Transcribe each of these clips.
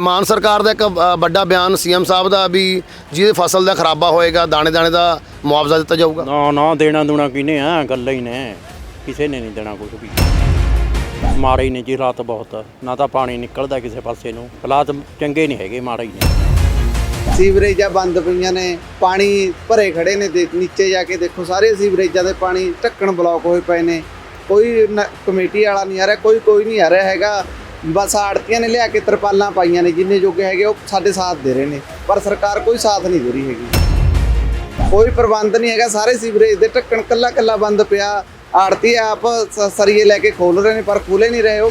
ਮਾਨ ਸਰਕਾਰ ਦਾ ਇੱਕ ਵੱਡਾ ਬਿਆਨ ਸੀਐਮ ਸਾਹਿਬ ਦਾ ਵੀ ਜਿਹਦੇ ਫਸਲ ਦਾ ਖਰਾਬਾ ਹੋਏਗਾ ਦਾਣੇ ਦਾਣੇ ਦਾ ਮੁਆਵਜ਼ਾ ਦਿੱਤਾ ਜਾਊਗਾ। ਨਾ ਨਾ ਦੇਣਾ ਦੂਣਾ ਕਿਨੇ ਆ? ਗੱਲਾਂ ਹੀ ਨੇ। ਕਿਸੇ ਨੇ ਨਹੀਂ ਦੇਣਾ ਕੁਝ ਵੀ। ਮਾੜੇ ਹੀ ਨੇ ਜੀ ਹਾਲਾਤ ਬਹੁਤ। ਨਾ ਤਾਂ ਪਾਣੀ ਨਿਕਲਦਾ ਕਿਸੇ ਪਾਸੇ ਨੂੰ। ਹਾਲਾਤ ਚੰਗੇ ਨਹੀਂ ਹੈਗੇ ਮਾੜੇ ਹੀ ਨੇ। ਸੀਵਰੇਜਾਂ ਬੰਦ ਪਈਆਂ ਨੇ। ਪਾਣੀ ਭਰੇ ਖੜੇ ਨੇ ਤੇ ਨੀਚੇ ਜਾ ਕੇ ਦੇਖੋ ਸਾਰੇ ਸੀਵਰੇਜਾਂ ਦੇ ਪਾਣੀ ਢੱਕਣ ਬਲੌਕ ਹੋਏ ਪਏ ਨੇ। ਕੋਈ ਨ- ਕਮੇਟੀ ਵਾਲਾ ਨਹੀਂ ਆ ਰਿਹਾ ਕੋਈ ਕੋਈ ਨਹੀਂ ਆ ਰਿਹਾ ਹੈਗਾ। ਬਸ ਆੜਤੀਆਂ ਨੇ ਲਿਆ ਕੇ ਤਰਪਾਲਾਂ ਪਾਈਆਂ ਨੇ, ਜਿੰਨੇ ਜੋਗੇ ਹੈਗੇ ਉਹ ਸਾਡੇ ਸਾਥ ਦੇ ਰਹੇ ਨੇ, ਪਰ ਸਰਕਾਰ ਕੋਈ ਸਾਥ ਨਹੀਂ ਦੇ ਰਹੀ ਹੈਗੀ। ਕੋਈ ਪ੍ਰਬੰਧ ਨਹੀਂ ਹੈਗਾ, ਸਾਰੇ ਸੀਵਰੇਜ ਦੇ ਢੱਕਣ ਕੱਲਾ ਕੱਲਾ ਬੰਦ ਪਿਆ, ਆੜਤੀ ਆਪ ਸਰੀਏ ਲੈ ਕੇ ਖੋਲ ਰਹੇ ਨੇ, ਪਰ ਖੋਲੇ ਨਹੀਂ ਰਹੇ ਉਹ।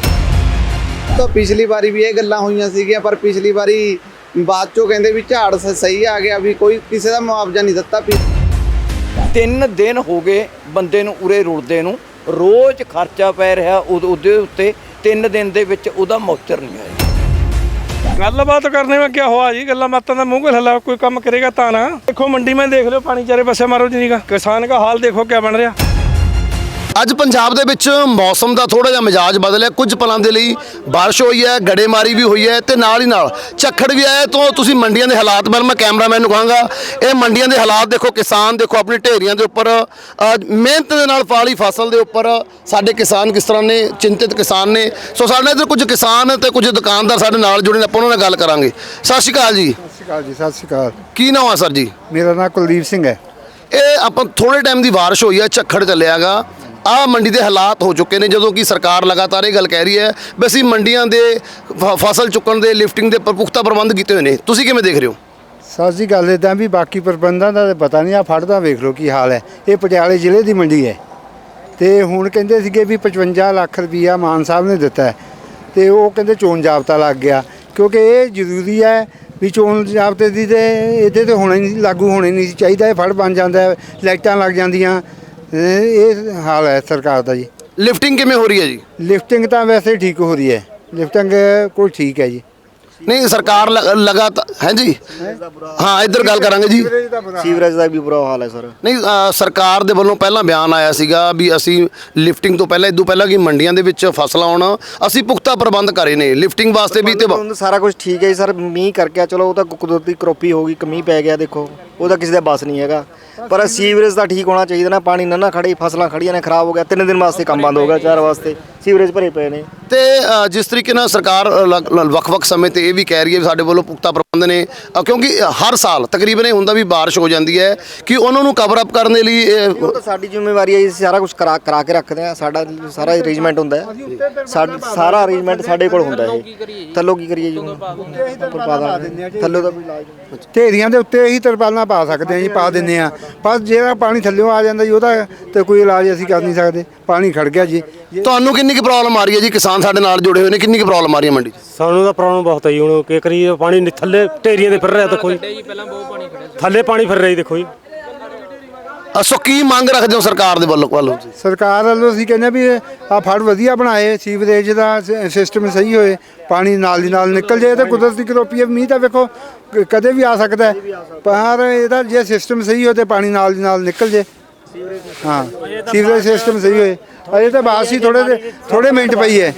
ਤਾਂ ਪਿਛਲੀ ਵਾਰੀ ਵੀ ਇਹ ਗੱਲਾਂ ਹੋਈਆਂ ਸੀਗੀਆਂ, ਪਰ ਪਿਛਲੀ ਵਾਰੀ ਬਾਅਦ ਚੋਂ ਕਹਿੰਦੇ ਵੀ ਝਾੜ ਸਹੀ ਆ ਗਿਆ, ਵੀ ਕੋਈ ਕਿਸੇ ਦਾ ਮੁਆਵਜ਼ਾ ਨਹੀਂ ਦਿੱਤਾ ਵੀ। ਤਿੰਨ ਦਿਨ ਹੋ ਗਏ ਬੰਦੇ ਨੂੰ ਉਰੇ ਰੁੜਦੇ ਨੂੰ, ਰੋਜ਼ ਖਰਚਾ ਪੈ ਰਿਹਾ ਉਹਦੇ ਉੱਤੇ ਤਿੰਨ ਦਿਨ ਦੇ ਵਿੱਚ ਉਹਦਾ ਮੋਚਰ ਨਹੀਂ ਆਇਆ ਗੱਲਬਾਤ ਕਰਨੇ ਵਿੱਚ ਕੀ ਹੋਆ ਜੀ, ਗੱਲਾਂ ਬਾਤਾਂ ਦਾ ਮੂੰਹ ਹਲਾ ਕੋਈ ਕੰਮ ਕਰੇਗਾ ਤਾਂ ਨਾ। ਦੇਖੋ ਮੰਡੀ ਮੈਂ ਦੇਖ ਲਿਓ, ਪਾਣੀ ਚਾਰੇ ਪਾਸੇ ਮਾਰੋ ਜੀ ਨੀਗਾ ਕਿਸਾਨ ਦਾ ਹਾਲ ਦੇਖੋ ਕਿਆ ਬਣ ਰਿਹਾ। ਅੱਜ ਪੰਜਾਬ ਦੇ ਵਿੱਚ ਮੌਸਮ ਦਾ ਥੋੜਾ ਜਿਹਾ ਮਿਜਾਜ ਬਦਲਿਆ ਕੁਝ ਪਲਾਂ ਦੇ ਲਈ ਬਾਰਿਸ਼ ਹੋਈ ਹੈ ਗੜੇਮਾਰੀ ਵੀ ਹੋਈ ਹੈ ਤੇ ਨਾਲ ਹੀ ਨਾਲ ਝੱਖੜ ਵੀ ਆਇਆ। ਤੋਂ ਤੁਸੀਂ ਮੰਡੀਆਂ ਦੇ ਹਾਲਾਤ ਬਾਰੇ ਮੈਂ ਕੈਮਰਾਮੈਨ ਨੂੰ ਕਹਾਂਗਾ। ਇਹ ਮੰਡੀਆਂ ਦੇ ਹਾਲਾਤ ਦੇਖੋ ਕਿਸਾਨ ਦੇਖੋ ਆਪਣੀ ਢੇਰੀਆਂ ਦੇ ਉੱਪਰ ਮਿਹਨਤ ਦੇ ਨਾਲ ਪਾਲੀ ਫਸਲ ਦੇ ਉੱਪਰ ਸਾਡੇ ਕਿਸਾਨ ਕਿਸ ਤਰ੍ਹਾਂ ਨੇ ਚਿੰਤਿਤ ਕਿਸਾਨ ਨੇ। ਸੋ ਸਾਡੇ ਨਾਲ ਇੱਧਰ ਕੁਝ ਕਿਸਾਨ ਤੇ ਕੁਝ ਦੁਕਾਨਦਾਰ ਸਾਡੇ ਨਾਲ ਜੁੜੇ ਨੇ ਆਪਾਂ ਉਹਨਾਂ ਨਾਲ ਗੱਲ ਕਰਾਂਗੇ। ਸਤਿ ਸ਼੍ਰੀ ਅਕਾਲ ਜੀ। ਸਤਿ ਸ਼੍ਰੀ ਅਕਾਲ ਜੀ ਸਤਿ ਸ਼੍ਰੀ ਅਕਾਲ। ਕੀ ਨਾਮ ਆ ਸਰ ਜੀ? ਮੇਰਾ ਨਾਮ ਕੁਲਦੀਪ ਸਿੰਘ ਹੈ। ਇਹ ਆਪਾਂ ਥੋੜੇ ਟਾਈਮ ਦੀ ਬਾਰਿਸ਼ ਹੋਈ ਹੈ ਝੱਖੜ ਚੱਲਿਆਗਾ ਆ ਮੰਡੀ ਦੇ ਹਾਲਾਤ ਹੋ ਚੁੱਕੇ ਨੇ, ਜਦੋਂ ਕਿ ਸਰਕਾਰ ਲਗਾਤਾਰ ਇਹ ਗੱਲ ਕਹਿ ਰਹੀ ਹੈ ਵੀ ਅਸੀਂ ਮੰਡੀਆਂ ਦੇ ਫ- ਫਸਲ ਚੁੱਕਣ ਦੇ, ਲਿਫਟਿੰਗ ਦੇ ਪਰ ਪੁਖਤਾ ਪ੍ਰਬੰਧ ਕੀਤੇ ਹੋਏ ਨੇ। ਤੁਸੀਂ ਕਿਵੇਂ ਦੇਖ ਰਹੇ ਹੋ? ਸਰ ਜੀ, ਗੱਲ ਇਦਾਂ ਵੀ ਬਾਕੀ ਪ੍ਰਬੰਧਾਂ ਦਾ ਤਾਂ ਪਤਾ ਨਹੀਂ ਆ ਫੜਦਾ ਵੇਖ ਲਓ ਕੀ ਹਾਲ ਹੈ। ਇਹ ਪਟਿਆਲੇ ਜ਼ਿਲ੍ਹੇ ਦੀ ਮੰਡੀ ਹੈ। ਤੇ ਹੁਣ ਕਹਿੰਦੇ ਸੀਗੇ ਵੀ 55 ਲੱਖ ਰੁਪਈਆ ਮਾਨ ਸਾਹਿਬ ਨੇ ਦਿੱਤਾ ਹੈ। ਤੇ ਉਹ ਕਹਿੰਦੇ ਚੋਣ ਜਾਬਤਾ ਲੱਗ ਗਿਆ। ਕਿਉਂਕਿ ਇਹ ਜ਼ਰੂਰੀ ਹੈ ਵੀ ਚੋਣ ਜਾਬਤੇ ਦੀ ਤੇ, ਇਹਦੇ ਤੇ ਹੋਣਾ ਹੀ ਨਹੀਂ, ਲਾਗੂ ਹੋਣਾ ਹੀ ਨਹੀਂ ਚਾਹੀਦਾ। ਇਹ ਫੜ ਬਣ ਜਾਂਦਾ ਲਾਈਟਾਂ ਲੱਗ ਜਾਂਦੀਆਂ। ਇਹ ਇਹ ਹਾਲ ਹੈ ਸਰਕਾਰ ਦਾ ਜੀ। ਲਿਫਟਿੰਗ ਕਿਵੇਂ ਹੋ ਰਹੀ ਹੈ ਜੀ? ਲਿਫਟਿੰਗ ਤਾਂ ਵੈਸੇ ਠੀਕ ਹੋ ਰਹੀ ਹੈ। ਲਿਫਟਿੰਗ ਕੋਈ ਠੀਕ ਹੈ ਜੀ। ਨਹੀਂ ਸਰਕਾਰ ਲਗਾਤਾਰ ਹੈ ਜੀ? ਹਾਂ ਇੱਧਰ ਗੱਲ ਕਰਾਂਗੇ ਜੀ। ਸੀਵਰੇਜ ਦਾ ਵੀ ਬੁਰਾ ਹਾਲ ਹੈ ਸਰ। ਨਹੀਂ ਸਰਕਾਰ ਦੇ ਵੱਲੋਂ ਪਹਿਲਾਂ ਬਿਆਨ ਆਇਆ ਸੀਗਾ ਵੀ ਅਸੀਂ ਲਿਫਟਿੰਗ ਤੋਂ ਪਹਿਲਾਂ ਇਦੋਂ ਪਹਿਲਾਂ ਕਿ ਮੰਡੀਆਂ ਦੇ ਵਿੱਚ ਫਸਲਾਂ ਆਉਣ ਅਸੀਂ ਪੁਖਤਾ ਪ੍ਰਬੰਧ ਕਰੇ ਨੇ। ਲਿਫਟਿੰਗ ਵਾਸਤੇ ਵੀ ਤੇ ਸਾਰਾ ਕੁਝ ਠੀਕ ਹੈ ਜੀ ਸਰ। ਮੀਂਹ ਕਰਕੇ ਚਲੋ ਉਹ ਤਾਂ ਕੁਦਰਤੀ ਕਰੋਪੀ ਹੋ ਗਈ ਕਮੀ ਪੈ ਗਿਆ ਦੇਖੋ। ਉਹਦਾ ਕਿਸੇ ਦਾ ਬਸ ਨਹੀਂ ਹੈਗਾ। ਪਰ ਸੀਵਰੇਜ ਦਾ ਠੀਕ ਹੋਣਾ ਚਾਹੀਦਾ ਨਾ, ਪਾਣੀ ਨਾ ਨਾ ਖੜੇ ਫਸਲਾਂ ਖੜੀਆਂ ਨੇ, ਖਰਾਬ ਹੋ ਗਿਆ, ਤਿੰਨ ਦਿਨ ਵਾਸਤੇ ਕੰਮ ਬੰਦ ਹੋ ਗਿਆ, ਚਾਰ ਵਾਸਤੇ। ਸੀਵਰੇਜ ਭਰੇ ਪਏ ਨੇ। ਤੇ ਅ, ਜਿਸ ਤਰੀਕੇ ਨਾਲ ਸਰਕਾਰ ਅ, ਲਗ- ਲ- ਵੱਖ-ਵੱਖ ਸਮੇਂ ਤੇ ਇਹ ਵੀ ਕਹਿ ਰਹੀ ਹੈ ਵੀ ਸਾਡੇ ਵੱਲੋਂ ਪੁਖਤਾ ਪ੍ਰਬੰਧ ਨੇ ਅ, ਕਿਉਂਕਿ ਹਰ ਸਾਲ ਤਕਰੀਬਨ ਇਹ ਹੁੰਦਾ ਵੀ ਬਾਰਿਸ਼ ਹੋ ਜਾਂਦੀ ਹੈ ਕਿ ਉਹਨਾਂ ਨੂੰ ਕਵਰ ਅਪ ਕਰਨ ਦੇ ਲਈ ਇਹ- ਉਹ ਤਾਂ ਸਾਡੀ ਜ਼ਿੰਮੇਵਾਰੀ ਹੈ ਜੀ ਅਸੀਂ ਸਾਰਾ ਕੁਝ ਕਰਾ ਕਰਾ ਕੇ ਰੱਖਦੇ ਆ ਸਾਡਾ ਸਾਰਾ ਅਰੇਂਜਮੈਂਟ ਹੁੰਦਾ ਹੈ। ਸਾਡ- ਸਾਰਾ ਅਰੇਂਜਮੈਂਟ ਸਾਡੇ ਕੋਲ ਹੁੰਦਾ ਹੈ ਥੱਲੋਂ ਕੀ ਕਰੀਏ ਜੀ ਹੁਣ? ਉੱਪਰ ਪਾ ਦਾਂਗੇ। ਥੱਲੋਂ ਤਾਂ ਕੋਈ ਇਲਾਜ ਨਹੀਂ ਢੇਰੀਆਂ ਦੇ ਉੱਤੇ ਹੀ ਤਰਪਾਲਾਂ ਪਾ ਸਕਦੇ ਆ ਜੀ ਪਾ ਦਿੰਨੇ ਆ ਪਰ ਜਿਹੜਾ ਪਾਣੀ ਥੱਲਿਓਂ ਆ ਜਾਂਦਾ ਜੀ ਉਹਦਾ ਤੇ ਕੋਈ ਇਲਾਜ ਅਸੀਂ ਕਰ ਨਹੀਂ ਸਕਦੇ। ਪਾਣੀ ਖੜ ਗਿਆ ਜੀ। ਤੁਹਾਨੂੰ ਕਿੰਨੀ ਕੁ ਪ੍ਰੋਬਲਮ ਆ ਰਹੀ ਹੈ ਜੀ? ਕਿਸਾਨ ਸਾਡੇ ਨਾਲ ਜੁੜੇ ਹੋਏ ਨੇ ਕਿੰਨੀ ਕੁ ਪ੍ਰੋਬਲਮ ਆ ਰਹੀ ਹੈ ਮੰਡੀ 'ਚ? ਸਾਨੂੰ ਤਾਂ ਪ੍ਰੋਬਲਮ ਬਹੁਤ ਹੈ ਜੀ ਹੁਣ ਕੀ ਕਰੀਏ? ਪਾਣੀ ਨੀ- ਥੱਲੇ ਢੇਰੀਆਂ ਦੇ ਫਿਰ ਰਿਹਾ ਦੇਖੋ ਜੀ। ਥੱਲੇ ਪਾਣੀ ਫਿਰ ਰਿਹਾ ਜੀ ਦੇਖੋ ਜੀ। ਅ, ਸੋ ਕੀ ਮੰਗ ਰੱਖਦੇ ਹੋ ਸਰਕਾਰ ਦੇ ਵੱਲੋਂ ਵੱਲੋਂ? ਜੀ ਸਰਕਾਰ ਵੱਲੋਂ ਅਸੀਂ ਕਹਿੰਦੇ ਵੀ ਆ ਫੜ ਵਧੀਆ ਬਣਾਏ ਸੀਵਰੇਜ ਦਾ ਸਿਸਟਮ ਸਹੀ ਹੋਏ ਪਾਣੀ ਨਾਲ ਦੀ ਨਾਲ ਨਿਕਲ ਜਾਏ ਤੇ ਕੁਦਰਤੀ ਕਰੋਪੀ ਹੈ, ਮੀਂਹ ਤਾਂ ਵੇਖੋ ਕ- ਕਦੇ ਵੀ ਆ ਸਕਦਾ ਹੈ। ਪਰ ਇਹਦਾ ਜੇ ਸਿਸਟਮ ਸਹੀ ਹੋ ਤੇ ਪਾਣੀ ਨਾਲ ਦੀ ਨਾਲ ਨਿਕਲ ਜੇ ਹਾਂ ਸੀਵਰੇਜ ਸਿਸਟਮ ਸਹੀ ਹੋਏ। ਅਜੇ ਤਾਂ ਬਾਸ ਹੀ ਥੋੜੇ ਥੋੜੇ ਮਿੰਟ ਪਈ ਹੈ।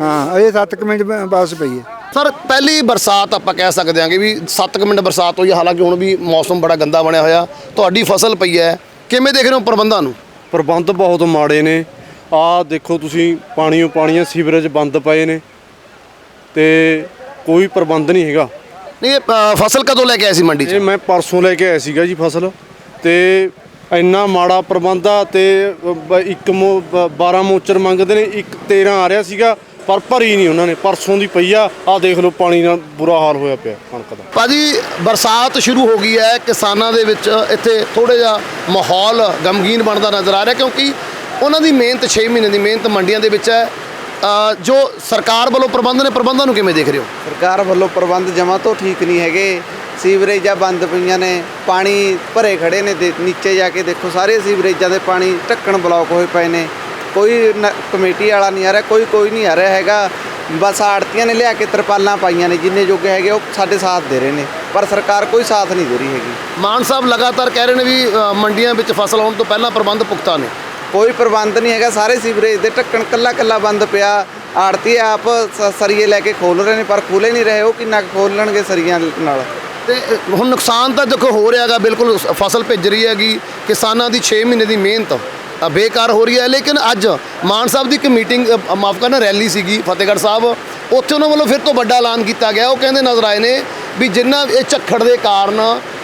ਹਾਂ। ਅਜੇ 7 ਮਿੰਟ ਬਾਸ ਪਈ ਹੈ। ਸਰ ਪਹਿਲੀ ਬਰਸਾਤ ਆਪਾਂ ਕਹਿ ਸਕਦੇ ਹਾਂਗੇ ਵੀ 7 ਮਿੰਟ ਬਰਸਾਤ ਹੋਈ ਹੈ, ਹਾਲਾਂਕਿ ਹੁਣ ਵੀ ਮੌਸਮ ਬੜਾ ਗੰਦਾ ਬਣਿਆ ਹੋਇਆ। ਤੁਹਾਡੀ ਫਸਲ ਪਈ ਹੈ। ਕਿਵੇਂ ਦੇਖ ਰਹੇ ਹੋ ਪ੍ਰਬੰਧਾਂ ਨੂੰ? ਪ੍ਰਬੰਧ ਬਹੁਤ ਮਾੜੇ ਨੇ। ਆਹ ਦੇਖੋ ਤੁਸੀਂ ਪਾਣੀਓ ਪਾਣੀਆਂ ਸੀਵਰੇਜ ਬੰਦ ਪਏ ਨੇ। ਤੇ ਕੋਈ ਪ੍ਰਬੰਧ ਨਹੀਂ ਹੈਗਾ। ਨਹੀਂ ਫਸਲ ਕਦੋਂ ਲੈ ਕੇ ਆਏ ਸੀ ਮੰਡੀ 'ਚ? ਇਹ ਮੈਂ ਪਰਸੋਂ ਲੈ ਕੇ ਆਇਆ ਸੀਗਾ ਜੀ ਫਸਲ। ਤੇ ਇੰਨਾ ਮਾੜਾ ਪ੍ਰਬੰਧ ਆ ਤੇ ਇੱਕ ਮੋ- ਬ- 12 ਮੋਚਰ ਮੰਗਦੇ ਨੇ ਇੱਕ 13 ਆ ਰਿਹਾ ਸੀਗਾ ਪਰ ਭਰੀ ਨਹੀਂ ਉਹਨਾਂ ਨੇ ਪਰਸੋਂ ਦੀ ਪਈ ਆ ਆਹ ਦੇਖ ਲਓ ਪਾਣੀ ਨਾਲ ਬੁਰਾ ਹਾਲ ਹੋਇਆ ਪਿਆ ਕਣਕ ਦਾ। ਭਾਜੀ ਬਰਸਾਤ ਸ਼ੁਰੂ ਹੋ ਗਈ ਹੈ ਕਿਸਾਨਾਂ ਦੇ ਵਿੱਚ ਇੱਥੇ ਥੋੜਾ ਜਿਹਾ ਮਾਹੌਲ ਗਮਗੀਨ ਬਣਦਾ ਨਜ਼ਰ ਆ ਰਿਹਾ ਕਿਉਂਕਿ ਉਹਨਾਂ ਦੀ ਮਿਹਨਤ 6 ਮਹੀਨੇ ਦੀ ਮਿਹਨਤ ਮੰਡੀਆਂ ਦੇ ਵਿੱਚ ਹੈ। ਜੋ ਸਰਕਾਰ ਵੱਲੋਂ ਪ੍ਰਬੰਧ ਨੇ ਪ੍ਰਬੰਧਾਂ ਨੂੰ ਕਿਵੇਂ ਦੇਖ ਰਹੇ ਹੋ? ਸਰਕਾਰ ਵੱਲੋਂ ਪ੍ਰਬੰਧ ਜਮਾ ਤੋਂ ਠੀਕ ਨਹੀਂ ਹੈਗੇ। ਸੀਵਰੇਜਾਂ ਬੰਦ ਪਈਆਂ ਨੇ ਪਾਣੀ ਭਰੇ ਖੜੇ ਨੇ ਤੇ ਨੀਚੇ ਜਾ ਕੇ ਦੇਖੋ ਸਾਰੇ ਸੀਵਰੇਜਾਂ ਦੇ ਪਾਣੀ ਢੱਕਣ ਬਲੌਕ ਹੋਏ ਪਏ ਨੇ। ਕੋਈ ਨ- ਕਮੇਟੀ ਵਾਲਾ ਨਹੀਂ ਆ ਰਿਹਾ ਕੋਈ ਕੋਈ ਨਹੀਂ ਆ ਰਿਹਾ ਹੈਗਾ। ਬਸ ਆੜਤੀਆਂ ਨੇ ਲਿਆ ਕੇ ਤਰਪਾਲਾਂ ਪਾਈਆਂ ਨੇ ਜਿੰਨੇ ਜੋਗੇ ਹੈਗੇ ਉਹ ਸਾਡੇ ਸਾਥ ਦੇ ਰਹੇ ਨੇ ਪਰ ਸਰਕਾਰ ਕੋਈ ਸਾਥ ਨਹੀਂ ਦੇ ਰਹੀ ਹੈਗੀ। ਮਾਨ ਸਾਹਿਬ ਲਗਾਤਾਰ ਕਹਿ ਰਹੇ ਨੇ ਵੀ ਅ, ਮੰਡੀਆਂ ਵਿੱਚ ਫਸਲ ਆਉਣ ਤੋਂ ਪਹਿਲਾਂ ਪ੍ਰਬੰਧ ਪੁਖਤਾ ਨੇ। ਕੋਈ ਪ੍ਰਬੰਧ ਨਹੀਂ ਹੈਗਾ ਸਾਰੇ ਸੀਵਰੇਜ ਦੇ ਢੱਕਣ ਕੱਲਾ ਕੱਲਾ ਬੰਦ ਪਿਆ। ਆੜਤੀ ਆਪ ਸ- ਸਰੀਏ ਲੈ ਕੇ ਖੋਲ ਰਹੇ ਨੇ ਪਰ ਖੋਲੇ ਨਹੀਂ ਰਹੇ ਉਹ ਕਿੰਨਾ ਕੁ ਖੋਲਣਗੇ ਸਰੀਆਂ ਨਾਲ? ਤੇ ਹੁਣ ਨੁਕਸਾਨ ਤਾਂ ਦੇਖੋ ਹੋ ਰਿਹਾਗਾ ਬਿਲਕੁਲ ਫਸਲ ਭਿੱਜ ਰਹੀ ਹੈਗੀ। ਕਿਸਾਨਾਂ ਦੀ 6 ਮਹੀਨੇ ਦੀ ਮਿਹਨਤ ਅ, ਬੇਕਾਰ ਹੋ ਰਹੀ ਹੈ। ਲੇਕਿਨ ਅੱਜ ਮਾਨ ਸਾਹਿਬ ਦੀ ਇੱਕ ਮੀਟਿੰਗ ਮਾਫ ਕਰਨਾ ਰੈਲੀ ਸੀਗੀ ਫਤਿਹਗੜ੍ਹ ਸਾਹਿਬ। ਉੱਥੇ ਉਹਨਾਂ ਵੱਲੋਂ ਫਿਰ ਤੋਂ ਵੱਡਾ ਐਲਾਨ ਕੀਤਾ ਗਿਆ। ਉਹ ਕਹਿੰਦੇ ਨਜ਼ਰ ਆਏ ਨੇ ਵੀ ਜਿੰਨਾ ਇਹ ਝੱਖੜ ਦੇ ਕਾਰਨ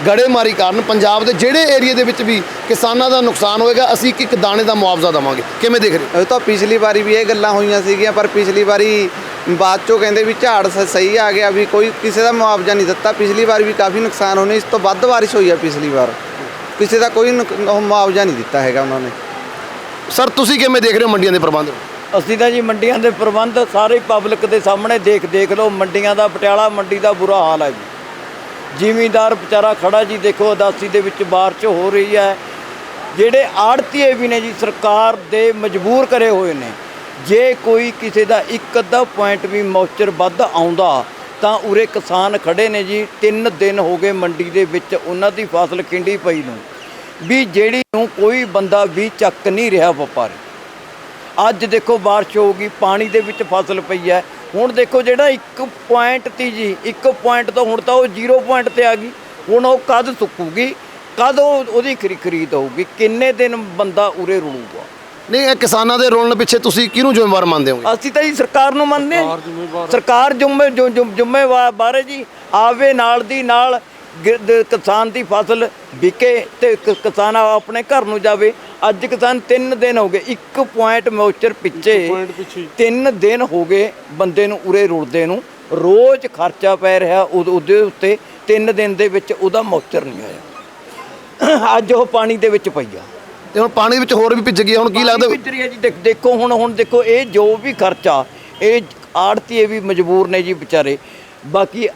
ਗੜੇਮਾਰੀ ਕਾਰਨ ਪੰਜਾਬ ਦੇ ਜਿਹੜੇ ਏਰੀਆ ਦੇ ਵਿੱਚ ਵੀ ਕਿਸਾਨਾਂ ਦਾ ਨੁਕਸਾਨ ਹੋਏਗਾ ਅਸੀਂ ਇੱਕ ਇੱਕ ਦਾਣੇ ਦਾ ਮੁਆਵਜ਼ਾ ਦੇਵਾਂਗੇ। ਕਿਵੇਂ ਦੇਖ ਰਹੇ ਹੋ? ਉਹ ਤਾਂ ਪਿਛਲੀ ਵਾਰੀ ਵੀ ਇਹ ਗੱਲਾਂ ਹੋਈਆਂ ਸੀਗੀਆਂ ਪਰ ਪਿਛਲੀ ਵਾਰੀ ਬਾਅਦ ਚੋਂ ਕਹਿੰਦੇ ਵੀ ਝਾੜ ਸ- ਸਹੀ ਆ ਗਿਆ ਵੀ ਕੋਈ ਕਿਸੇ ਦਾ ਮੁਆਵਜ਼ਾ ਨਹੀਂ ਦਿੱਤਾ। ਪਿਛਲੀ ਵਾਰ ਵੀ ਕਾਫੀ ਨੁਕਸਾਨ ਹੋਣੇ ਇਸ ਤੋਂ ਵੱਧ ਬਾਰਿਸ਼ ਹੋਈ ਆ ਪਿਛਲੀ ਵਾਰ। ਕਿਸੇ ਦਾ ਕੋਈ ਨੁਕ- ਉਹ ਮੁਆਵਜ਼ਾ ਨਹੀਂ ਦਿੱਤਾ ਹੈਗਾ ਉਹਨਾਂ ਨੇ। ਸਰ ਤੁਸੀਂ ਕਿਵੇਂ ਦੇਖ ਰਹੇ ਹੋ ਮੰਡੀਆਂ ਦੇ ਪ੍ਰਬੰਧ? ਅਸੀਂ ਤਾਂ ਜੀ ਮੰਡੀਆਂ ਦੇ ਪ੍ਰਬੰਧ ਸਾਰੇ ਪਬਲਿਕ ਦੇ ਸਾਹਮਣੇ ਦੇਖ ਦੇਖ ਲਓ ਮੰਡੀਆਂ ਦਾ ਪਟਿਆਲਾ ਮੰਡੀ ਦਾ ਬੁਰਾ ਹਾਲ ਹੈ ਜੀ। ਜ਼ਿਮੀਂਦਾਰ ਵਿਚਾਰਾ ਖੜਾ ਜੀ ਦੇਖੋ ਉਦਾਸੀ ਦੇ ਵਿੱਚ ਬਾਰਿਸ਼ ਹੋ ਰਹੀ ਹੈ। ਜਿਹੜੇ ਆੜਤੀਏ ਵੀ ਨੇ ਜੀ ਸਰਕਾਰ ਦੇ ਮਜਬੂਰ ਕਰੇ ਹੋਏ ਨੇ। ਜੇ ਕੋਈ ਕਿਸੇ ਦਾ ਇੱਕ ਅੱਧਾ ਪੁਆਇੰਟ ਵੀ ਮੌਚਰ ਵੱਧ ਆਉਂਦਾ, ਤਾਂ ਉਰੇ ਕਿਸਾਨ ਖੜੇ ਨੇ ਜੀ। 3 ਦਿਨ ਹੋ ਗਏ ਮੰਡੀ ਦੇ ਵਿੱਚ ਉਹਨਾਂ ਦੀ ਫਸਲ ਕਿੰਡੀ ਪਈ ਨੂੰ। ਵੀ ਜਿਹੜੀ ਨੂੰ ਕੋਈ ਬੰਦਾ ਵੀ ਚੱਕ ਨਹੀਂ ਰਿਹਾ ਵਪਾਰੀ। ਅੱਜ ਦੇਖੋ ਬਾਰਿਸ਼ ਹੋਊਗੀ ਪਾਣੀ ਦੇ ਵਿੱਚ ਫਸਲ ਪਈ ਹੈ। ਹੁਣ ਦੇਖੋ ਜਿਹੜਾ ਇੱਕ ਪੁਆਇੰਟ ਤੀ ਜੀ, ਇੱਕ ਪੁਆਇੰਟ ਤੋਂ ਹੁਣ ਤਾਂ ਉਹ 0 ਪੁਆਇੰਟ ਤੇ ਆ ਗਈ। ਹੁਣ ਉਹ ਕਦ ਸੁੱਕੂਗੀ? ਕਦ ਉਹ ਉਹਦੀ ਖਰੀ- ਖਰੀਦ ਹੋਊਗੀ? ਕਿੰਨੇ ਦਿਨ ਬੰਦਾ ਉਰੇ ਰੁਲੂਗਾ? ਨਹੀਂ ਇਹ ਕਿਸਾਨਾਂ ਦੇ ਰੋਲਣ ਪਿੱਛੇ ਤੁਸੀਂ ਕਿਹਨੂੰ ਜ਼ਿੰਮੇਵਾਰ ਮੰਨਦੇ ਹੋਗੇ ਅਸੀਂ ਤਾਂ ਜੀ ਸਰਕਾਰ ਨੂੰ ਮੰਨਦੇ ਹਾਂ। ਸਰਕਾਰ ਜ਼ਿੰਮੇ ਜ਼ਿੰਮੇਵਾਰ ਬਾਰੇ ਜੀ ਆਵੇ ਨਾਲ ਦੀ ਨਾਲ ਕਿਸਾਨ ਦੀ ਫਸਲ ਵਿਕੇ ਤੇ ਕਿਸਾਨ ਆਪਣੇ ਘਰ ਨੂੰ ਜਾਵੇ। ਅੱਜ ਕਿਸਾਨ 3 ਦਿਨ ਹੋ ਗਏ 1 ਪੁਆਇੰਟ ਮੋਚਰ ਪਿੱਛੇ। 3 ਦਿਨ ਹੋ ਗਏ ਬੰਦੇ ਨੂੰ ਉਰੇ ਰੁਲਦੇ ਨੂੰ। ਰੋਜ਼ ਖਰਚਾ ਪੈ ਰਿਹਾ ਉਹਦੇ ਉਹਦੇ ਉੱਤੇ। 3 ਦਿਨ ਦੇ ਵਿੱਚ ਉਹਦਾ ਮੋਚਰ ਨਹੀਂ ਆਇਆ। ਅੱਜ ਉਹ ਪਾਣੀ ਦੇ ਵਿੱਚ ਪਈ ਆ। ਤੇ ਹੁਣ ਪਾਣੀ ਵਿੱਚ ਹੋਰ ਵੀ ਭਿੱਜ ਗਿਆ ਹੁਣ ਕੀ ਲੱਗਦਾ? ਭਿੱਜ ਰਹੀ ਹੈ ਜੀ ਦੇਖ- ਦੇਖੋ ਹੁਣ ਹੁਣ ਦੇਖੋ ਇਹ ਜੋ ਵੀ ਖਰਚਾ ਇਹ ਆੜਤੀਏ ਵੀ ਮਜਬੂਰ ਨੇ ਜੀ ਵਿਚਾਰੇ। ਬਾਕੀ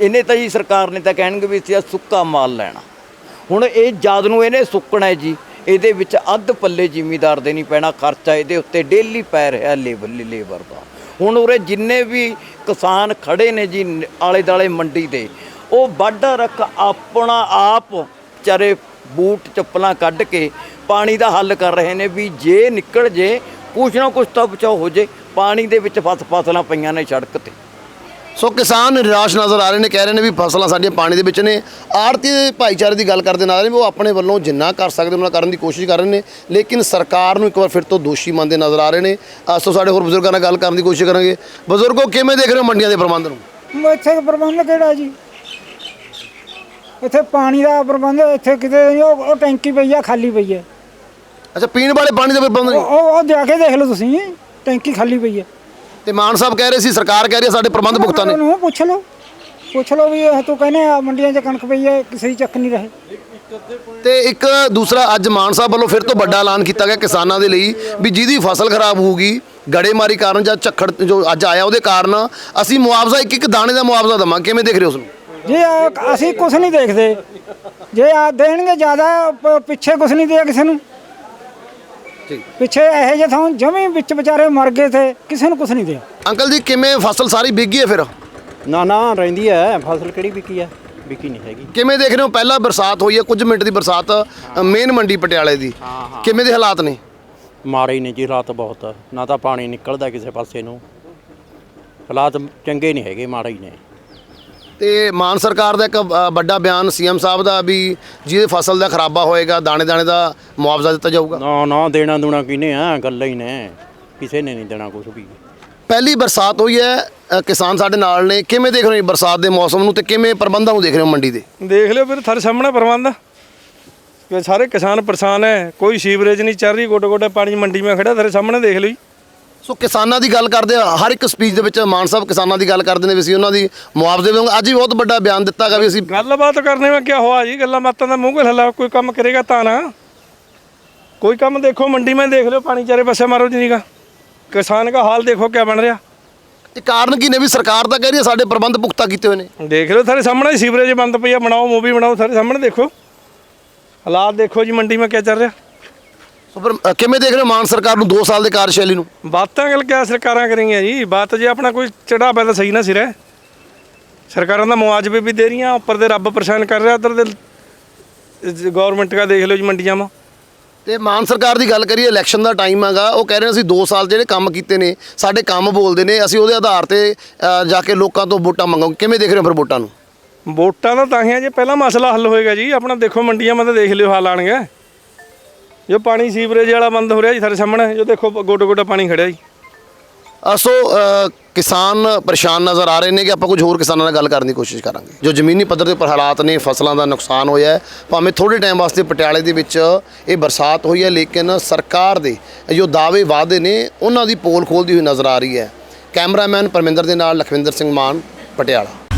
ਇਹਨੇ ਤਾਂ ਜੀ ਸਰਕਾਰ ਨੇ ਤਾਂ ਕਹਿਣਗੇ ਵੀ ਅਸੀਂ ਆਹ ਸੁੱਕਾ ਮਾਲ ਲੈਣਾ। ਹੁਣ ਇਹ ਜਦ ਨੂੰ ਇਹਨੇ ਸੁੱਕਣਾ ਹੈ ਜੀ ਇਹਦੇ ਵਿੱਚ ਅੱਧ ਪੱਲੇ ਜ਼ਿਮੀਦਾਰ ਦੇ ਨਹੀਂ ਪੈਣਾ ਖਰਚਾ ਇਹਦੇ ਉੱਤੇ ਡੇਲੀ ਪੈ ਰਿਹਾ ਲੇਬਰ ਲੇਬਰ ਦਾ। ਹੁਣ ਉਰੇ ਜਿੰਨੇ ਵੀ ਕਿਸਾਨ ਖੜੇ ਨੇ ਜੀ ਨ- ਆਲੇ ਦਾਲੇ ਮੰਡੀ ਦੇ ਉਹ ਵਾਢਾ ਰੱਖ ਆਪਣਾ ਆਪ ਵਿਚਾਰੇ ਬੂਟ ਚੱਪਲਾਂ ਕੱਢ ਕੇ ਪਾਣੀ ਦਾ ਹੱਲ ਕਰ ਰਹੇ ਨੇ ਵੀ ਜੇ ਨਿਕਲ ਜੇ ਕੁਛ ਨਾ ਕੁਛ ਤਾਂ ਬਚਾਓ ਹੋ ਜੇ ਪਾਣੀ ਦੇ ਵਿੱਚ ਫਸ ਫਸਲਾਂ ਪਈਆਂ ਨੇ ਸੜਕ ਤੇ। ਸੋ ਕਿਸਾਨ ਨਿਰਾਸ਼ ਨਜ਼ਰ ਆ ਰਹੇ ਨੇ ਕਹਿ ਰਹੇ ਨੇ ਵੀ ਫਸਲਾਂ ਸਾਡੀਆਂ ਪਾਣੀ ਦੇ ਵਿੱਚ ਨੇ। ਆੜਤੀ ਦੇ ਭਾਈਚਾਰੇ ਦੀ ਗੱਲ ਕਰਦੇ ਆ ਰਹੇ ਨੇ ਉਹ ਆਪਣੇ ਵੱਲੋਂ ਜਿੰਨਾ ਕਰ ਸਕਦੇ ਉਹਨਾਂ ਕਰਨ ਦੀ ਕੋਸ਼ਿਸ਼ ਕਰ ਰਹੇ ਨੇ। ਲੇਕਿਨ ਸਰਕਾਰ ਨੂੰ ਇੱਕ ਵਾਰ ਫਿਰ ਤੋਂ ਦੋਸ਼ੀ ਮੰਨਦੇ ਨਜ਼ਰ ਆ ਰਹੇ ਨੇ। ਅੱਜ ਤੋਂ ਸਾਡੇ ਹੋਰ ਬਜ਼ੁਰਗਾਂ ਨਾਲ ਗੱਲ ਕਰਨ ਦੀ ਕੋਸ਼ਿਸ਼ ਕਰਾਂਗੇ। ਬਜ਼ੁਰਗੋ ਕਿਵੇਂ ਦੇਖ ਰਹੇ ਹੋ ਮੰਡੀਆਂ ਦੇ ਪ੍ਰਬੰਧ ਨੂੰ? ਇੱਥੇ ਪ੍ਰਬੰਧ ਕਿਹੜਾ ਜੀ? ਇੱਥੇ ਪਾਣੀ ਦਾ ਪ੍ਰਬੰਧ ਇੱਥੇ ਕਿਤੇ ਨਹੀਂ ਉਹ ਟੈਂਕੀ ਪਈ ਆ ਖਾਲੀ ਪਈ ਹੈ ਅੱਛਾ ਪੀਣ ਵਾਲੇ ਪਾਣੀ ਦਾ ਪ੍ਰਬੰਧ ਉਹ ਨਹੀਂ? ਉਹ ਉਹ ਜਾ ਕੇ ਦੇਖ ਲਓ ਤੁਸੀਂ ਟੈਂਕੀ ਖਾਲੀ ਪਈ ਹੈ। ਤੇ ਮਾਨ ਸਾਹਿਬ ਕਹਿ ਰਹੇ ਸੀ ਸਰਕਾਰ ਕਹਿ ਰਹੀ ਹੈ ਸਾਡੇ ਪ੍ਰਬੰਧ ਪੁਖਤਾ ਨੇ ਉਹਨੂੰ ਪੁੱਛ ਲਓ ਪੁੱਛ ਲਓ ਵੀ ਇਹ ਤੂੰ ਕਹਿੰਦੇ ਆ ਮੰਡੀਆਂ 'ਚ ਕਣਕ ਪਈ ਹੈ ਕਿਸੇ ਚੱਕ ਨਹੀਂ ਰਹੇ। ਤੇ ਇੱਕ ਦੂਸਰਾ ਅੱਜ ਮਾਨ ਸਾਹਿਬ ਵੱਲੋਂ ਫਿਰ ਤੋਂ ਵੱਡਾ ਐਲਾਨ ਕੀਤਾ ਗਿਆ ਕਿਸਾਨਾਂ ਦੇ ਲਈ ਵੀ ਜਿਹਦੀ ਫਸਲ ਖਰਾਬ ਹੋਊਗੀ ਗੜੇਮਾਰੀ ਕਾਰਨ ਜਾਂ ਝੱਖੜ ਜੋ ਅੱਜ ਆਇਆ ਉਹਦੇ ਕਾਰਨ ਅਸੀਂ ਮੁਆਵਜ਼ਾ ਇੱਕ ਇੱਕ ਦਾਣੇ ਦਾ ਮੁਆਵਜ਼ਾ ਦੇਵਾਂਗੇ। ਕਿਵੇਂ ਦੇਖ ਰਹੇ ਹੋ ਉਸ ਨੂੰ? ਜੇ ਆ- ਅਸੀਂ ਕੁਝ ਨਹੀਂ ਦੇਖਦੇ। ਜੇ ਆ ਦੇਣਗੇ ਜ਼ਿਆਦਾ ਪ- ਪਿੱਛੇ ਕੁਝ ਨਹੀਂ ਦਿਆ ਕਿਸੇ ਨੂੰ। ਪਿੱਛੇ ਇਹੋ ਜਿਹੇ ਥਾਂ ਜਮੀ ਵਿੱਚ ਵਿਚਾਰੇ ਮਰ ਗਏ ਤੇ ਕਿਸੇ ਨੂੰ ਕੁਝ ਨਹੀਂ ਦਿਆ। ਅੰਕਲ ਜੀ ਕਿਵੇਂ ਫਸਲ ਸਾਰੀ ਵਿਕ ਗਈ ਹੈ ਫਿਰ? ਨਾ ਨਾ ਰਹਿੰਦੀ ਹੈ। ਫਸਲ ਕਿਹੜੀ ਵਿਕੀ ਹੈ? ਵਿਕੀ ਨਹੀਂ ਹੈਗੀ। ਕਿਵੇਂ ਦੇਖ ਰਹੇ ਹੋ? ਪਹਿਲਾਂ ਬਰਸਾਤ ਹੋਈ ਹੈ ਕੁਝ ਮਿੰਟ ਦੀ ਬਰਸਾਤ ਮੇਨ ਮੰਡੀ ਪਟਿਆਲੇ ਦੀ। ਕਿਵੇਂ ਦੇ ਹਾਲਾਤ ਨੇ? ਮਾਰੇ ਹੀ ਨੇ ਜੀ ਹਾਲਾਤ ਬਹੁਤ। ਨਾ ਤਾਂ ਪਾਣੀ ਨਿਕਲਦਾ ਕਿਸੇ ਪਾਸੇ ਨੂੰ। ਹਾਲਾਤ ਚੰਗੇ ਨਹੀਂ ਹੈਗੇ ਮਾੜੇ ਹੀ ਨੇ। ਤੇ ਮਾਨ ਸਰਕਾਰ ਦਾ ਇੱਕ ਅ, ਵੱਡਾ ਬਿਆਨ ਸੀਐਮ ਸਾਹਿਬ ਦਾ ਵੀ ਜਿਹਦੇ ਫਸਲ ਦਾ ਖਰਾਬਾ ਹੋਏਗਾ ਦਾਣੇ ਦਾਣੇ ਦਾ ਮੁਆਵਜ਼ਾ ਦਿੱਤਾ ਜਾਊਗਾ। ਨਾ ਨਾ ਦੇਣਾ ਦੂਣਾ ਕਿਨੇ ਆ? ਗੱਲਾਂ ਹੀ ਨੇ। ਕਿਸੇ ਨੇ ਨਹੀਂ ਦੇਣਾ ਕੁਝ ਵੀ। ਪਹਿਲੀ ਬਰਸਾਤ ਹੋਈ ਹੈ ਅ, ਕਿਸਾਨ ਸਾਡੇ ਨਾਲ ਨੇ। ਕਿਵੇਂ ਦੇਖ ਰਹੇ ਹੋ ਬਰਸਾਤ ਦੇ ਮੌਸਮ ਨੂੰ ਤੇ ਕਿਵੇਂ ਪ੍ਰਬੰਧਾਂ ਨੂੰ ਦੇਖ ਰਹੇ ਹੋ ਮੰਡੀ ਦੇ? ਦੇਖ ਲਿਓ ਫਿਰ ਤੁਹਾਡੇ ਸਾਹਮਣੇ ਪ੍ਰਬੰਧ। ਕਿ ਸਾਰੇ ਕਿਸਾਨ ਪਰੇਸ਼ਾਨ ਹੈ ਕੋਈ ਸੀਵਰੇਜ ਨਹੀਂ ਚੱਲ ਰਹੀ ਗੋਡੇ ਗੋਡੇ ਪਾਣੀ ਮੰਡੀ ਮੈਂ ਖੜਾ ਤੁਹਾਡੇ ਸਾਹਮਣੇ ਦੇਖ ਜੀ ਸੋ ਕਿਸਾਨਾਂ ਦੀ ਗੱਲ ਕਰਦੇ ਆ ਹਰ ਇੱਕ ਸਪੀਚ ਦੇ ਵਿੱਚ ਮਾਨ ਸਾਹਿਬ ਕਿਸਾਨਾਂ ਦੀ ਗੱਲ ਕਰਦੇ ਨੇ ਵੀ ਅਸੀਂ ਉਹਨਾਂ ਦੀ ਮੁਆਵਜ਼ੇ ਵੀ ਅੱਜ ਵੀ ਬਹੁਤ ਵੱਡਾ ਬਿਆਨ ਦਿੱਤਾ ਦਿੱਤਾਗਾ ਵੀ ਅਸੀਂ ਗੱਲਬਾਤ ਕਰਨੇ ਵਿੱਚ ਕੀ ਹੋਇਆ ਜੀ ਗੱਲਾਂ ਬਾਤਾਂ ਦਾ ਮੂੰਹ ਹਲਾ ਕੋਈ ਕੰਮ ਕਰੇਗਾ ਤਾਂ ਨਾ। ਕੋਈ ਕੰਮ ਦੇਖੋ ਮੰਡੀ ਮੈਂ ਦੇਖ ਲਿਓ ਪਾਣੀ ਚਾਰੇ ਪਾਸੇ ਮਾਰੋ ਜੀ ਦਾ ਕਿਸਾਨ ਦਾ ਹਾਲ ਦੇਖੋ ਕਿਆ ਬਣ ਰਿਹਾ। ਇਹ ਕਾਰਨ ਕੀ ਨੇ ਵੀ ਸਰਕਾਰ ਤਾਂ ਕਹਿ ਰਹੀ ਹੈ ਸਾਡੇ ਪ੍ਰਬੰਧ ਪੁਖਤਾ ਕੀਤੇ ਹੋਏ ਨੇ। ਦੇਖ ਲਿਓ ਸਾਰੇ ਸਾਹਮਣੇ ਸੀਵਰੇਜ ਬੰਦ ਪਈ ਆ ਬਣਾਓ ਮੂਵੀ ਬਣਾਓ ਸਾਰੇ ਸਾਹਮਣੇ ਦੇਖੋ। ਹਾਲਾਤ ਦੇਖੋ ਜੀ ਮੰਡੀ ਮੈਂ ਕਿਆ ਚੱਲ ਰਿਹਾ। ਸੋ ਫਿਰ ਅ, ਕਿਵੇਂ ਦੇਖ ਰਹੇ ਹੋ ਮਾਨ ਸਰਕਾਰ ਨੂੰ 2 ਸਾਲ ਦੇ ਕਾਰਜਸ਼ੈਲੀ ਨੂੰ? ਬਾਤਾਂ ਗੱਲ ਕਿਆ ਸਰਕਾਰਾਂ ਕਰੇਂਗੀਆਂ ਜੀ? ਬਾਤ ਜੇ ਆਪਣਾ ਕੋਈ ਚੜਾਵਾ ਤਾਂ ਸਹੀ ਨਾ ਸਿਰੇ। ਸਰਕਾਰਾਂ ਦਾ ਮੁਆਵਜ਼ੇ ਵੀ ਦੇ ਰਹੀਆਂ ਉੱਪਰ ਦੇ ਰੱਬ ਪਰੇਸ਼ਾਨ ਕਰ ਰਿਹਾ ਉਧਰ ਦੇ ਗਵਰਨਮੈਂਟ ਦਾ ਦੇਖ ਲਓ ਜੀ ਮੰਡੀਆਂ ਮਾ। ਤੇ ਮਾਨ ਸਰਕਾਰ ਦੀ ਗੱਲ ਕਰੀਏ ਇਲੈਕਸ਼ਨ ਦਾ ਟਾਈਮ ਹੈਗਾ ਉਹ ਕਹਿ ਰਹੇ ਨੇ ਅਸੀਂ 2 ਸਾਲ ਜਿਹੜੇ ਕੰਮ ਕੀਤੇ ਨੇ ਸਾਡੇ ਕੰਮ ਬੋਲਦੇ ਨੇ ਅਸੀਂ ਉਹਦੇ ਆਧਾਰ ਤੇ ਅ, ਜਾ ਕੇ ਲੋਕਾਂ ਤੋਂ ਵੋਟਾਂ ਮੰਗਾਂਗੇ। ਕਿਵੇਂ ਦੇਖ ਰਹੇ ਹੋ ਫਿਰ ਵੋਟਾਂ ਨੂੰ? ਵੋਟਾਂ ਦਾ ਤਾਂ ਹੀ ਆ ਜੇ ਪਹਿਲਾ ਮਸਲਾ ਹੱਲ ਹੋਏਗਾ ਜੀ ਆਪਣਾ ਦੇਖੋ ਮੰਡੀਆਂ ਮੈਂ ਤਾਂ ਦੇਖ ਲਿਓ ਹਾਲ ਆਣਗੇ। ਜੋ ਪਾਣੀ ਸੀਵਰੇਜ ਵਾਲਾ ਬੰਦ ਹੋ ਰਿਹਾ ਜੀ ਸਾਡੇ ਸਾਹਮਣੇ ਜੋ ਦੇਖੋ ਗੋਡਾ ਗੋਡਾ ਪਾਣੀ ਖੜਿਆ ਜੀ। ਅ, ਸੋ ਅ, ਕਿਸਾਨ ਪਰੇਸ਼ਾਨ ਨਜ਼ਰ ਆ ਰਹੇ ਨੇ ਕਿ ਆਪਾਂ ਕੁਝ ਹੋਰ ਕਿਸਾਨਾਂ ਨਾਲ ਗੱਲ ਕਰਨ ਦੀ ਕੋਸ਼ਿਸ਼ ਕਰਾਂਗੇ। ਜੋ ਜ਼ਮੀਨੀ ਪੱਧਰ ਦੇ ਉੱਪਰ ਹਾਲਾਤ ਨੇ ਫਸਲਾਂ ਦਾ ਨੁਕਸਾਨ ਹੋਇਆ ਹੈ ਭਾਵੇਂ ਥੋੜੇ ਟਾਈਮ ਵਾਸਤੇ ਪਟਿਆਲੇ ਦੇ ਵਿੱਚ ਇਹ ਬਰਸਾਤ ਹੋਈ ਹੈ ਲੇਕਿਨ ਸਰਕਾਰ ਦੇ ਜੋ ਦਾਅਵੇ ਵਾਅਦੇ ਨੇ ਉਹਨਾਂ ਦੀ ਪੋਲ ਖੋਲਦੀ ਹੋਈ ਨਜ਼ਰ ਆ ਰਹੀ ਹੈ। ਕੈਮਰਾਮੈਨ ਪਰਮਿੰਦਰ ਦੇ ਨਾਲ ਲਖਵਿੰਦਰ ਸਿੰਘ ਮਾਨ ਪਟਿਆਲਾ।